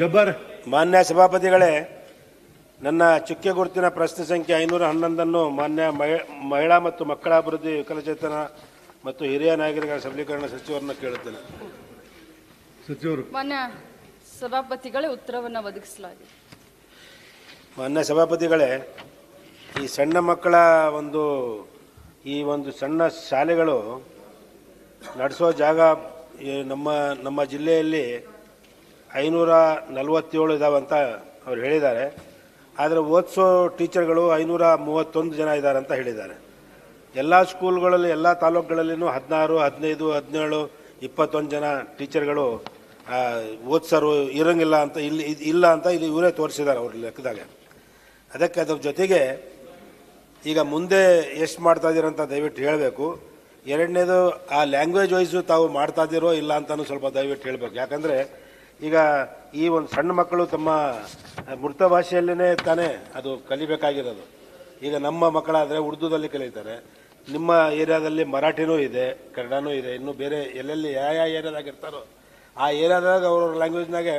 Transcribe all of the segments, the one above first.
ಗಬ್ಬರ್. ಮಾನ್ಯ ಸಭಾಪತಿಗಳೇ ನನ್ನ ಚುಕ್ಕೆ ಗುರುತಿನ ಪ್ರಶ್ನೆ ಸಂಖ್ಯೆ ಐನೂರ ಹನ್ನೊಂದನ್ನು ಮಾನ್ಯ ಮಹಿ- ಮಹಿಳಾ ಮತ್ತು ಮಕ್ಕಳ ಅಭಿವೃದ್ಧಿ ವಿಕಲಚೇತನ ಮತ್ತು ಹಿರಿಯ ನಾಗರಿಕರ ಸಬಲೀಕರಣ ಸಚಿವರನ್ನು ಕೇಳುತ್ತೇನೆ. ಸಚಿವರು. ಮಾನ್ಯ ಸಭಾಪತಿಗಳೇ ಉತ್ತರವನ್ನು ಒದಗಿಸಲಾಗಿದೆ. ಮಾನ್ಯ ಸಭಾಪತಿಗಳೇ ಈ ಸಣ್ಣ ಮಕ್ಕಳ ಒಂದು ಈ ಒಂದು ಸಣ್ಣ ಶಾಲೆಗಳು ನಡೆಸೋ ಜಾಗ ಈ ನಮ್ಮ ನಮ್ಮ ಜಿಲ್ಲೆಯಲ್ಲಿ ಐನೂರ ನಲವತ್ತೇಳು ಇದಾವಂತ ಅವ್ರು ಹೇಳಿದ್ದಾರೆ. ಆದರೆ ಓದಿಸೋ ಟೀಚರ್ಗಳು ಐನೂರ ಮೂವತ್ತೊಂದು ಜನ ಇದ್ದಾರೆ ಅಂತ ಹೇಳಿದ್ದಾರೆ. ಎಲ್ಲ ಸ್ಕೂಲ್ಗಳಲ್ಲಿ, ಎಲ್ಲ ತಾಲೂಕುಗಳಲ್ಲಿನೂ ಹದಿನಾರು, ಹದಿನೈದು, ಹದಿನೇಳು, ಇಪ್ಪತ್ತೊಂದು ಜನ ಟೀಚರ್ಗಳು ಓದಿಸೋರು ಇರೋಂಗಿಲ್ಲ ಅಂತ, ಇಲ್ಲಿ ಇಲ್ಲ ಅಂತ ಇಲ್ಲಿ ಇವರೇ ತೋರಿಸಿದ್ದಾರೆ ಅವ್ರ ಲೆಕ್ಕದಾಗ. ಅದಕ್ಕೆ ಅದ್ರ ಜೊತೆಗೆ ಈಗ ಮುಂದೆ ಎಷ್ಟು ಮಾಡ್ತಾ ಇದ್ದೀರಂತ ದಯವಿಟ್ಟು ಹೇಳಬೇಕು. ಎರಡನೇದು, ಆ ಲ್ಯಾಂಗ್ವೇಜ್ ವೈಸು ತಾವು ಮಾಡ್ತಾ ಇದ್ದೀರೋ ಇಲ್ಲ ಅಂತಲೂ ಸ್ವಲ್ಪ ದಯವಿಟ್ಟು ಹೇಳಬೇಕು. ಯಾಕಂದರೆ ಈಗ ಈ ಒಂದು ಸಣ್ಣ ಮಕ್ಕಳು ತಮ್ಮ ಮೃತ ಭಾಷೆಯಲ್ಲೇ ತಾನೇ ಅದು ಕಲಿಬೇಕಾಗಿರೋದು. ಈಗ ನಮ್ಮ ಮಕ್ಕಳಾದರೆ ಉರ್ದುದಲ್ಲಿ ಕಲಿತಾರೆ. ನಿಮ್ಮ ಏರಿಯಾದಲ್ಲಿ ಮರಾಠಿನೂ ಇದೆ ಕನ್ನಡನೂ ಇದೆ ಇನ್ನು ಬೇರೆ ಎಲ್ಲೆಲ್ಲಿ ಯಾವ ಯಾವ ಏರಿಯಾದಾಗ ಇರ್ತಾರೋ ಆ ಏರಿಯಾದಾಗ ಅವ್ರ ಲ್ಯಾಂಗ್ವೇಜ್ನಾಗೆ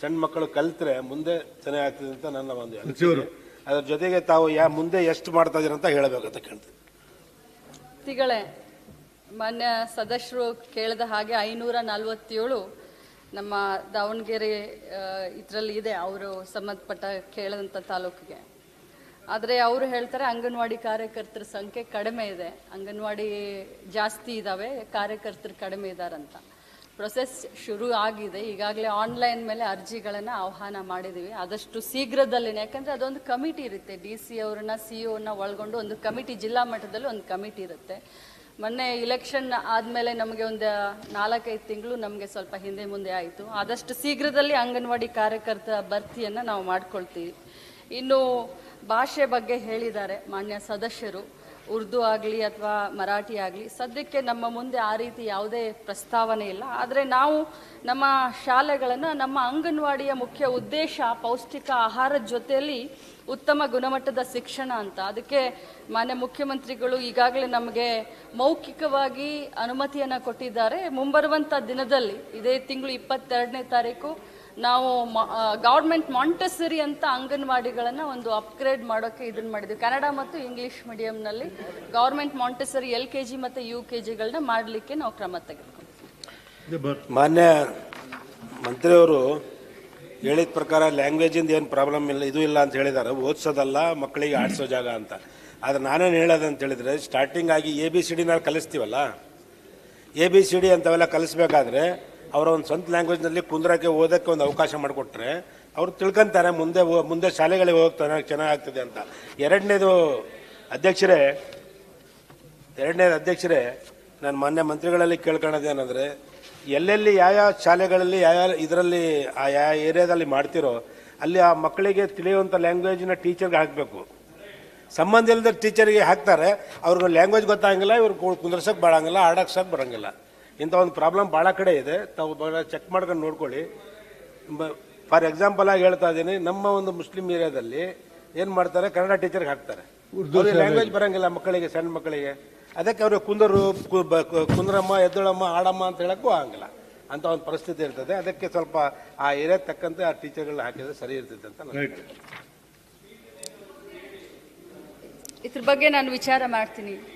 ಸಣ್ಣ ಮಕ್ಕಳು ಕಲಿತ್ರೆ ಮುಂದೆ ಚೆನ್ನಾಗಿ ಆಗ್ತದೆ ಅಂತ ನನ್ನ ಒಂದು. ಅದ್ರ ಜೊತೆಗೆ ತಾವು ಯಾ ಮುಂದೆ ಎಷ್ಟು ಮಾಡ್ತಾ ಇದೀರ ಅಂತ ಹೇಳಬೇಕಂತ ಕೇಳ್ತೀನಿ. ತಿಗಳೇ ಮಾನ್ಯ ಸದಸ್ಯರು ಕೇಳಿದ ಹಾಗೆ ಐನೂರ ನಲವತ್ತೇಳು ನಮ್ಮ ದಾವಣಗೆರೆ ಇದರಲ್ಲಿ ಇದೆ ಅವರು ಸಂಬಂಧಪಟ್ಟ ಕೇಳಿದಂಥ ತಾಲೂಕಿಗೆ. ಆದರೆ ಅವರು ಹೇಳ್ತಾರೆ ಅಂಗನವಾಡಿ ಕಾರ್ಯಕರ್ತರ ಸಂಖ್ಯೆ ಕಡಿಮೆ ಇದೆ. ಅಂಗನವಾಡಿ ಜಾಸ್ತಿ ಇದ್ದಾವೆ ಕಾರ್ಯಕರ್ತರು ಕಡಿಮೆ ಇದ್ದಾರಂತ ಪ್ರೊಸೆಸ್ ಶುರು ಆಗಿದೆ. ಈಗಾಗಲೇ ಆನ್ಲೈನ್ ಮೇಲೆ ಅರ್ಜಿಗಳನ್ನು ಆಹ್ವಾನ ಮಾಡಿದ್ದೀವಿ ಆದಷ್ಟು ಶೀಘ್ರದಲ್ಲೇ ಯಾಕಂದರೆ ಅದೊಂದು ಕಮಿಟಿ ಇರುತ್ತೆ. ಡಿ ಸಿ ಅವ್ರನ್ನ, ಸಿ ಒನ್ನ ಒಳಗೊಂಡು ಒಂದು ಕಮಿಟಿ, ಜಿಲ್ಲಾ ಮಟ್ಟದಲ್ಲಿ ಒಂದು ಕಮಿಟಿ ಇರುತ್ತೆ. ಮೊನ್ನೆ ಇಲೆಕ್ಷನ್ ಆದಮೇಲೆ ನಮಗೆ ಒಂದು ನಾಲ್ಕೈದು ತಿಂಗಳು ನಮಗೆ ಸ್ವಲ್ಪ ಹಿಂದೆ ಮುಂದೆ ಆಯಿತು. ಆದಷ್ಟು ಶೀಘ್ರದಲ್ಲಿ ಅಂಗನವಾಡಿ ಕಾರ್ಯಕರ್ತ ಭರ್ತಿಯನ್ನು ನಾವು ಮಾಡ್ಕೊಳ್ತೀವಿ. ಇನ್ನು ಭಾಷೆ ಬಗ್ಗೆ ಹೇಳಿದ್ದಾರೆ ಮಾನ್ಯ ಸದಸ್ಯರು. ಉರ್ದು ಆಗಲಿ ಅಥವಾ ಮರಾಠಿ ಆಗಲಿ, ಸದ್ಯಕ್ಕೆ ನಮ್ಮ ಮುಂದೆ ಆ ರೀತಿ ಯಾವುದೇ ಪ್ರಸ್ತಾವನೆ ಇಲ್ಲ. ಆದರೆ ನಾವು ನಮ್ಮ ಶಾಲೆಗಳನ್ನು, ನಮ್ಮ ಅಂಗನವಾಡಿಯ ಮುಖ್ಯ ಉದ್ದೇಶ ಪೌಷ್ಟಿಕ ಆಹಾರದ ಜೊತೆಯಲ್ಲಿ ಉತ್ತಮ ಗುಣಮಟ್ಟದ ಶಿಕ್ಷಣ ಅಂತ. ಅದಕ್ಕೆ ಮಾನ್ಯ ಮುಖ್ಯಮಂತ್ರಿಗಳು ಈಗಾಗಲೇ ನಮಗೆ ಮೌಖಿಕವಾಗಿ ಅನುಮತಿಯನ್ನು ಕೊಟ್ಟಿದ್ದಾರೆ. ಮುಂಬರುವಂಥ ದಿನದಲ್ಲಿ, ಇದೇ ತಿಂಗಳು ಇಪ್ಪತ್ತೆರಡನೇ ತಾರೀಕು ನಾವು ಗೌರ್ಮೆಂಟ್ ಮಾಂಟೆಸರಿ ಅಂತ ಅಂಗನವಾಡಿಗಳನ್ನು ಒಂದು ಅಪ್ಗ್ರೇಡ್ ಮಾಡೋಕ್ಕೆ ಇದನ್ನು ಮಾಡಿದ್ವಿ. ಕನ್ನಡ ಮತ್ತು English ಮೀಡಿಯಂನಲ್ಲಿ government montessori L K G ಮತ್ತು ಯು ಕೆ ಜಿಗಳನ್ನ ಮಾಡಲಿಕ್ಕೆ ನಾವು ಕ್ರಮ ತೆಗೆದುಕೊಂಡ್ವಿ. ಮಾನ್ಯ ಮಂತ್ರಿಯವರು ಹೇಳಿದ ಪ್ರಕಾರ ಲ್ಯಾಂಗ್ವೇಜಿಂದ ಏನು ಪ್ರಾಬ್ಲಮ್ ಇಲ್ಲ ಇದು ಇಲ್ಲ ಅಂತ ಹೇಳಿದ್ದಾರೆ. ಓದಿಸೋದಲ್ಲ ಮಕ್ಕಳಿಗೆ ಆಡಿಸೋ ಜಾಗ ಅಂತ. ಆದರೆ ನಾನೇನು ಹೇಳೋದು ಅಂತ ಹೇಳಿದರೆ ಸ್ಟಾರ್ಟಿಂಗ್ ಆಗಿ ಎ ಬಿ ಸಿ ಡಿನ ಕಲಿಸ್ತೀವಲ್ಲ? ಎ ಬಿ ಸಿ ಡಿ ಅಂತವೆಲ್ಲ ಕಲಿಸ್ಬೇಕಾದ್ರೆ ಅವರ ಒಂದು ಸ್ವಂತ ಲ್ಯಾಂಗ್ವೇಜ್ನಲ್ಲಿ ಕುಂದ್ರಕ್ಕೆ, ಓದೋಕ್ಕೆ ಒಂದು ಅವಕಾಶ ಮಾಡಿಕೊಟ್ರೆ ಅವರು ತಿಳ್ಕೊಂತಾರೆ, ಮುಂದೆ ಮುಂದೆ ಶಾಲೆಗಳಿಗೆ ಹೋಗ್ತಾನೆ ಚೆನ್ನಾಗಾಗ್ತದೆ ಅಂತ. ಎರಡನೇದು ಅಧ್ಯಕ್ಷರೇ ಎರಡನೇದು ಅಧ್ಯಕ್ಷರೇ, ನಾನು ಮಾನ್ಯ ಮಂತ್ರಿಗಳಲ್ಲಿ ಕೇಳ್ಕೊಳ್ಳೋದೇನೆಂದರೆ ಎಲ್ಲೆಲ್ಲಿ ಯಾವ್ಯಾವ ಶಾಲೆಗಳಲ್ಲಿ, ಯಾವ್ಯಾವ ಇದರಲ್ಲಿ, ಆ ಯಾವ ಏರಿಯಾದಲ್ಲಿ ಮಾಡ್ತಿರೋ, ಅಲ್ಲಿ ಆ ಮಕ್ಕಳಿಗೆ ತಿಳಿಯುವಂಥ ಲ್ಯಾಂಗ್ವೇಜಿನ ಟೀಚರ್ಗೆ ಹಾಕಬೇಕು. ಸಂಬಂಧ ಇಲ್ಲದ ಟೀಚರ್ಗೆ ಹಾಕ್ತಾರೆ, ಅವ್ರಿಗೆ ಲ್ಯಾಂಗ್ವೇಜ್ ಗೊತ್ತಾಗಂಗಿಲ್ಲ, ಇವ್ರು ಕುಂದ್ರಸಕ್ಕೆ ಬಾಳಂಗಿಲ್ಲ ಆಡಕ್ಕೆ ಬರಂಗಿಲ್ಲ. ಇಂಥ ಒಂದು ಪ್ರಾಬ್ಲಮ್ ಭಾಳ ಕಡೆ ಇದೆ. ತಾವು ಭಾಳ ಚೆಕ್ ಮಾಡ್ಕೊಂಡು ನೋಡ್ಕೊಳ್ಳಿ. ಫಾರ್ ಎಕ್ಸಾಂಪಲ್ ಆಗಿ ಹೇಳ್ತಾ ಇದ್ದೀನಿ ನಮ್ಮ ಒಂದು ಮುಸ್ಲಿಂ ಏರಿಯಾದಲ್ಲಿ ಏನು ಮಾಡ್ತಾರೆ? ಕನ್ನಡ ಟೀಚರ್ಗೆ ಹಾಕ್ತಾರೆ. ಲ್ಯಾಂಗ್ವೇಜ್ ಬರಂಗಿಲ್ಲ ಮಕ್ಕಳಿಗೆ ಸಣ್ಣ ಮಕ್ಕಳಿಗೆ. ಅದಕ್ಕೆ ಅವರು ಕುಂದರು ಕು- ಬ- ಕುಂದ್ರಮ್ಮ ಎದ್ದಳಮ್ಮ ಆಡಮ್ಮ ಅಂತ ಹೇಳಕ್ಕೂ ಆಗಂಗಿಲ್ಲ ಅಂತ ಒಂದು ಪರಿಸ್ಥಿತಿ ಇರ್ತದೆ. ಅದಕ್ಕೆ ಸ್ವಲ್ಪ ಆ ಏರಿಯಾ ತಕ್ಕಂತೆ ಆ ಟೀಚರ್ಗಳನ್ನ ಹಾಕಿದ್ರೆ ಸರಿ ಇರ್ತದೆ ಅಂತ ನಾನು ಇದ್ರ ಬಗ್ಗೆ ನಾನು ವಿಚಾರ ಮಾಡ್ತೀನಿ.